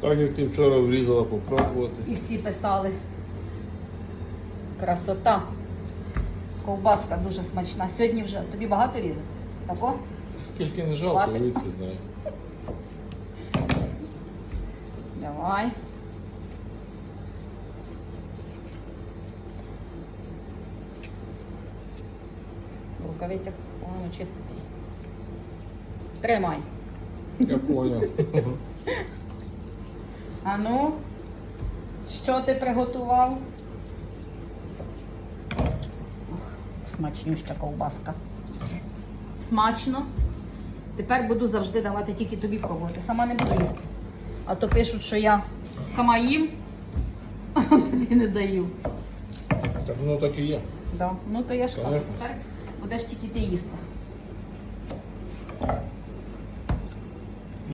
Так як ти вчора врізала попробувати. І всі писали. Красота. Ковбаска дуже смачна. Сьогодні вже тобі багато різати? Тако? Скільки не жалко, Хватить. звідки знаю. Давай. В рукавицях повинно чистити. Тримай. Я поняв. А ну, що ти приготував? Ох, Смачнюща ковбаска. Смачно. Тепер буду завжди давати тільки тобі пробувати. Сама не буду їсти. А то пишуть, що я сама їм, а тобі не даю. Так воно так і є. Да. Ну то я ж кажу, тепер будеш тільки ти їсти.